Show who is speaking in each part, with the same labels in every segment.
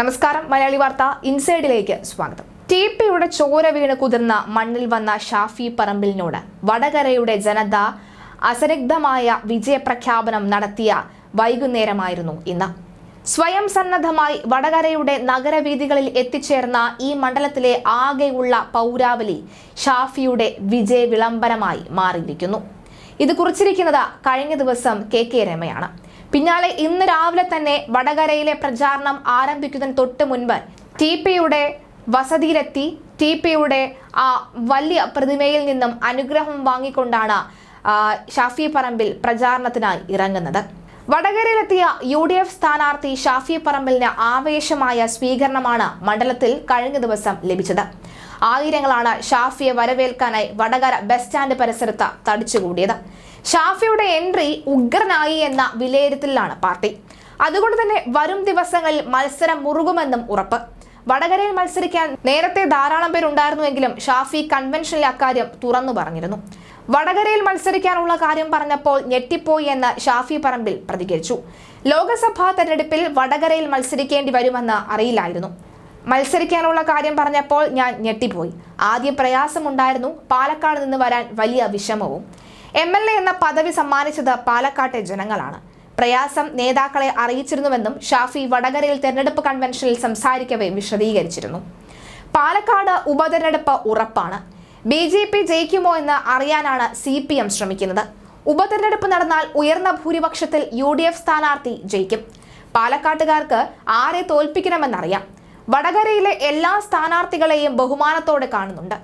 Speaker 1: നമസ്കാരം മലയാളി വാർത്ത ഇൻസൈഡിലേക്ക് സ്വാഗതം. ടി പിയുടെ ചോര വീണ് കുതിർന്ന മണ്ണിൽ വന്ന ഷാഫി പറമ്പിലിനോട് വടകരയുടെ ജനത അസരഗ്ധമായ വിജയപ്രഖ്യാപനം നടത്തിയ വൈകുന്നേരമായിരുന്നു ഇന്ന്. സ്വയം സന്നദ്ധമായി വടകരയുടെ നഗരവീഥികളിൽ എത്തിച്ചേർന്ന ഈ മണ്ഡലത്തിലെ ആകെയുള്ള പൗരാവലി ഷാഫിയുടെ വിജയ വിളംബരമായി മാറിയിരിക്കുന്നു. ഇത് കുറിച്ചിരിക്കുന്നത് കഴിഞ്ഞ ദിവസം കെ കെ രമയാണ്. പിന്നാലെ ഇന്ന് രാവിലെ തന്നെ വടകരയിലെ പ്രചാരണം ആരംഭിക്കുന്നതിന് തൊട്ട് മുൻപ് ടി പിയുടെ വസതിയിലെത്തി ടി പിയുടെ ആ വലിയ പ്രതിമയിൽ നിന്നും അനുഗ്രഹം വാങ്ങിക്കൊണ്ടാണ് ഷാഫി പറമ്പിൽ പ്രചാരണത്തിനായി ഇറങ്ങുന്നത്. വടകരയിലെത്തിയ യു ഡി എഫ് സ്ഥാനാർത്ഥി ഷാഫി പറമ്പിലിന് ആവേശമായ സ്വീകരണമാണ് മണ്ഡലത്തിൽ കഴിഞ്ഞ ദിവസം ലഭിച്ചത്. ആയിരങ്ങളാണ് ഷാഫിയെ വരവേൽക്കാനായി വടകര ബസ് സ്റ്റാൻഡ് പരിസരത്ത് തടിച്ചുകൂടിയത്. ഷാഫിയുടെ എൻട്രി ഉഗ്രനായി എന്ന വിലയിരുത്തലിലാണ് പാർട്ടി. അതുകൊണ്ട് തന്നെ വരും ദിവസങ്ങളിൽ മത്സരം മുറുകുമെന്നും ഉറപ്പ്. വടകരയിൽ മത്സരിക്കാൻ നേരത്തെ ധാരാളം പേരുണ്ടായിരുന്നുവെങ്കിലും ഷാഫി കൺവെൻഷനിൽ അക്കാര്യം തുറന്നു പറഞ്ഞിരുന്നു. വടകരയിൽ മത്സരിക്കാനുള്ള കാര്യം പറഞ്ഞപ്പോൾ ഞെട്ടിപ്പോയി എന്ന് ഷാഫി പറമ്പിൽ പ്രതികരിച്ചു. ലോക്സഭാ തെരഞ്ഞെടുപ്പിൽ വടകരയിൽ മത്സരിക്കേണ്ടി വരുമെന്ന് അറിയില്ലായിരുന്നു. മത്സരിക്കാനുള്ള കാര്യം പറഞ്ഞപ്പോൾ ഞാൻ ഞെട്ടിപ്പോയി. ആദ്യം പ്രയാസമുണ്ടായിരുന്നു. പാലക്കാട് നിന്ന് വരാൻ വലിയ വിഷമവും. എം എൽ എ എന്ന പദവി സമ്മാനിച്ചത് പാലക്കാട്ടെ ജനങ്ങളാണ്. പ്രയാസം നേതാക്കളെ അറിയിച്ചിരുന്നുവെന്നും ഷാഫി വടകരയിൽ തെരഞ്ഞെടുപ്പ് കൺവെൻഷനിൽ സംസാരിക്കവെ വിശദീകരിച്ചിരുന്നു. പാലക്കാട് ഉപതെരഞ്ഞെടുപ്പ് ഉറപ്പാണ്. ബി ജെ പി ജയിക്കുമോ എന്ന് അറിയാനാണ് സി പി എം ശ്രമിക്കുന്നത്. ഉപതെരഞ്ഞെടുപ്പ് നടന്നാൽ ഉയർന്ന ഭൂരിപക്ഷത്തിൽ യു ഡി എഫ് സ്ഥാനാർത്ഥി ജയിക്കും. പാലക്കാട്ടുകാർക്ക് ആരെ തോൽപ്പിക്കണമെന്നറിയാം. വടകരയിലെ എല്ലാ സ്ഥാനാർത്ഥികളെയും ബഹുമാനത്തോടെ കാണുന്നുണ്ട്.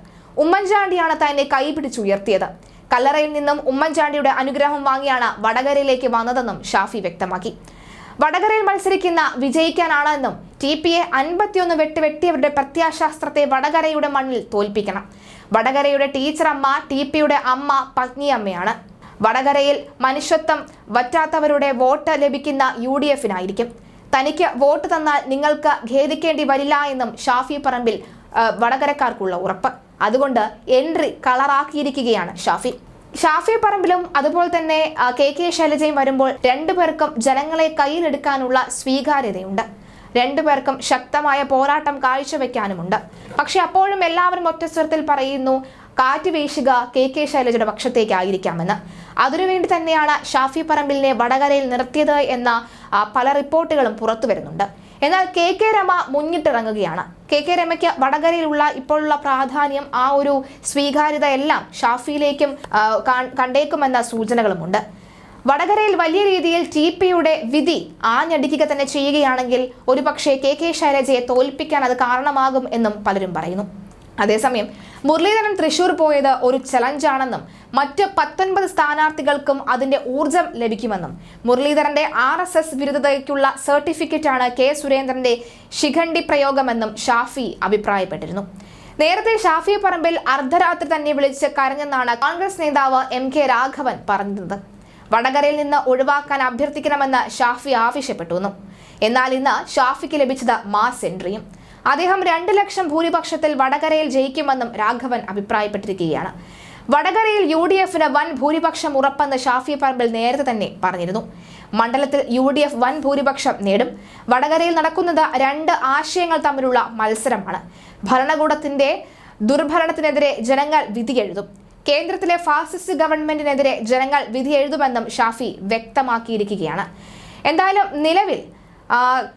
Speaker 1: ഉമ്മൻചാണ്ടിയാണ് തന്നെ കൈപിടിച്ചുയർത്തിയത്. കല്ലറയിൽ നിന്നും ഉമ്മൻചാണ്ടിയുടെ അനുഗ്രഹം വാങ്ങിയാണ് വടകരയിലേക്ക് വന്നതെന്നും ഷാഫി വ്യക്തമാക്കി. വടകരയിൽ മത്സരിക്കുന്ന വിജയിക്കാനാണ് എന്നും ടി പി എ അൻപത്തിയൊന്ന് വെട്ട് വെട്ടിയവരുടെ പ്രത്യാശാസ്ത്രത്തെ വടകരയുടെ മണ്ണിൽ തോൽപ്പിക്കണം. വടകരയുടെ ടീച്ചറമ്മ ടി പിയുടെ അമ്മ പത്നിയമ്മയാണ്. വടകരയിൽ മനുഷ്യത്വം വറ്റാത്തവരുടെ വോട്ട് ലഭിക്കുന്ന യു ഡി എഫിനായിരിക്കും. തനിക്ക് വോട്ട് തന്നാൽ നിങ്ങൾക്ക് ഖേദിക്കേണ്ടി വരില്ല എന്നും ഷാഫി പറമ്പിൽ വടകരക്കാർക്കുള്ള ഉറപ്പ്. അതുകൊണ്ട് എൻട്രി കളറാക്കിയിരിക്കുകയാണ് ഷാഫി. ഷാഫി പറമ്പിലും അതുപോലെ തന്നെ കെ കെ ശൈലജയും വരുമ്പോൾ രണ്ടുപേർക്കും ജനങ്ങളെ കയ്യിലെടുക്കാനുള്ള സ്വീകാര്യതയുണ്ട്. രണ്ടുപേർക്കും ശക്തമായ പോരാട്ടം കാഴ്ചവെക്കാനുമുണ്ട്. പക്ഷെ അപ്പോഴും എല്ലാവരും ഒറ്റസ്വരത്തിൽ പറയുന്നു കാറ്റ് വീശുക കെ കെ ശൈലജയുടെ പക്ഷത്തേക്കായിരിക്കാമെന്ന്. അതിനുവേണ്ടി തന്നെയാണ് ഷാഫി പറമ്പിലിനെ വടകരയിൽ നിർത്തിയത് എന്ന പല റിപ്പോർട്ടുകളും പുറത്തു വരുന്നുണ്ട്. എന്നാൽ കെ കെ രമ മുന്നിട്ടിറങ്ങുകയാണ് കെ കെ രമയ്ക്ക് വടകരയിലുള്ള ഇപ്പോഴുള്ള പ്രാധാന്യം ആ ഒരു സ്വീകാര്യത എല്ലാം ഷാഫിയിലേക്കും കണ്ടേക്കുമെന്ന സൂചനകളുമുണ്ട്. വടകരയിൽ വലിയ രീതിയിൽ ടി പിയുടെ വിധി ആഞ്ഞടിക്കുക തന്നെ ചെയ്യുകയാണെങ്കിൽ ഒരുപക്ഷെ കെ കെ ശൈലജയെ തോൽപ്പിക്കാൻ അത് കാരണമാകും എന്നും പലരും പറയുന്നു. അതേസമയം മുരളീധരൻ തൃശൂർ പോയത് ഒരു ചലഞ്ചാണെന്നും മറ്റ് പത്തൊൻപത് സ്ഥാനാർത്ഥികൾക്കും അതിന്റെ ഊർജം ലഭിക്കുമെന്നും മുരളീധരന്റെ ആർ എസ് എസ് വിരുദ്ധതയ്ക്കുള്ള സർട്ടിഫിക്കറ്റാണ് കെ സുരേന്ദ്രന്റെ ശിഖണ്ഡി പ്രയോഗമെന്നും ഷാഫി അഭിപ്രായപ്പെട്ടിരുന്നു. നേരത്തെ ഷാഫി പറമ്പിൽ അർദ്ധരാത്രി തന്നെ വിളിച്ച് കരഞ്ഞെന്നാണ് കോൺഗ്രസ് നേതാവ് എം കെ രാഘവൻ പറഞ്ഞത്. വടകരയിൽ നിന്ന് ഒഴിവാക്കാൻ അഭ്യർത്ഥിക്കണമെന്ന് ഷാഫി ആവശ്യപ്പെട്ടു എന്നാൽ ഇന്ന് ഷാഫിക്ക് ലഭിച്ചത് മാസ് എൻട്രിയും. അദ്ദേഹം രണ്ട് ലക്ഷം ഭൂരിപക്ഷത്തിൽ വടകരയിൽ ജയിക്കുമെന്നും രാഘവൻ അഭിപ്രായപ്പെട്ടിരിക്കുകയാണ്. വടകരയിൽ യു ഡി എഫിന് വൻ ഭൂരിപക്ഷം ഉറപ്പെന്ന് ഷാഫി പറമ്പിൽ നേരത്തെ തന്നെ പറഞ്ഞിരുന്നു. മണ്ഡലത്തിൽ യു ഡി എഫ് വൻ ഭൂരിപക്ഷം നേടും. വടകരയിൽ നടക്കുന്നത് രണ്ട് ആശയങ്ങൾ തമ്മിലുള്ള മത്സരമാണ്. ഭരണകൂടത്തിന്റെ ദുർഭരണത്തിനെതിരെ ജനങ്ങൾ വിധിയെഴുതും കേന്ദ്രത്തിലെ ഫാസിസ്റ്റ് ഗവൺമെന്റിനെതിരെ ജനങ്ങൾ വിധി എഴുതുമെന്നും ഷാഫി വ്യക്തമാക്കിയിരിക്കുകയാണ്. എന്തായാലും നിലവിൽ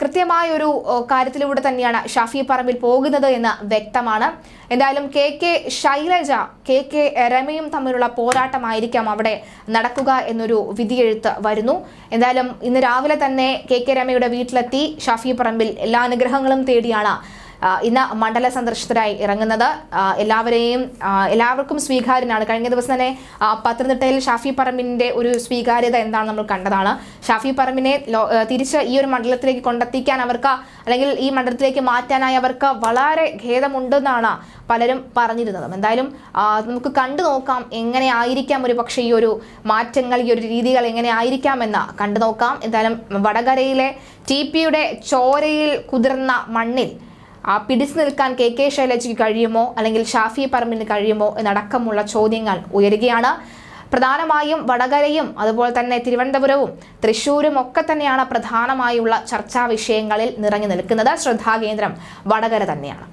Speaker 1: കൃത്യമായ ഒരു കാര്യത്തിലൂടെ തന്നെയാണ് ഷാഫി പറമ്പിൽ പോകുന്നത് എന്ന് വ്യക്തമാണ്. എന്തായാലും K K Shailaja K K രമയും തമ്മിലുള്ള പോരാട്ടമായിരിക്കാം അവിടെ നടക്കുക എന്നൊരു വിധിയെഴുത്ത് വരുന്നു. എന്തായാലും ഇന്ന് രാവിലെ തന്നെ കെ കെ രമയുടെ വീട്ടിലെത്തി ഷാഫി പറമ്പിൽ എല്ലാ അനുഗ്രഹങ്ങളും തേടിയാണ് ഇന്ന് മണ്ഡല സന്ദർശനത്തിനായി ഇറങ്ങുന്നത്. എല്ലാവരെയും എല്ലാവർക്കും സ്വീകാര്യനാണ്. കഴിഞ്ഞ ദിവസം തന്നെ പത്തനംതിട്ടയിൽ ഷാഫി പറമ്പിന്റെ ഒരു സ്വീകാര്യത എന്താണ് നമ്മൾ കണ്ടതാണ്. ഷാഫി പറമ്പിനെ തിരിച്ച് ഈ ഒരു മണ്ഡലത്തിലേക്ക് കൊണ്ടെത്തിക്കാൻ അവർക്ക് അല്ലെങ്കിൽ ഈ മണ്ഡലത്തിലേക്ക് മാറ്റാനായി അവർക്ക് വളരെ ഖേദമുണ്ടെന്നാണ് പലരും പറഞ്ഞിരുന്നത്. എന്തായാലും നമുക്ക് കണ്ടു നോക്കാം എങ്ങനെ ആയിരിക്കാം ഒരു പക്ഷേ ഈ ഒരു മാറ്റങ്ങൾ ഈ ഒരു രീതികൾ എങ്ങനെ ആയിരിക്കാമെന്ന് കണ്ടു നോക്കാം. എന്തായാലും വടകരയിലെ ടി പിയുടെ ചോരയിൽ കുതിർന്ന മണ്ണിൽ ആ പിടിച്ചു നിൽക്കാൻ കെ കെ ശൈലജയ്ക്ക് കഴിയുമോ? അല്ലെങ്കിൽ ഷാഫി പറമ്പിന് കഴിയുമോ? എന്നടക്കമുള്ള ചോദ്യങ്ങൾ ഉയരുകയാണ്. പ്രധാനമായും വടകരയും അതുപോലെ തന്നെ തിരുവനന്തപുരവും തൃശ്ശൂരും ഒക്കെ തന്നെയാണ് പ്രധാനമായുള്ള ചർച്ചാ വിഷയങ്ങളിൽ നിറഞ്ഞു നിൽക്കുന്നത്. ശ്രദ്ധാകേന്ദ്രം വടകര തന്നെയാണ്.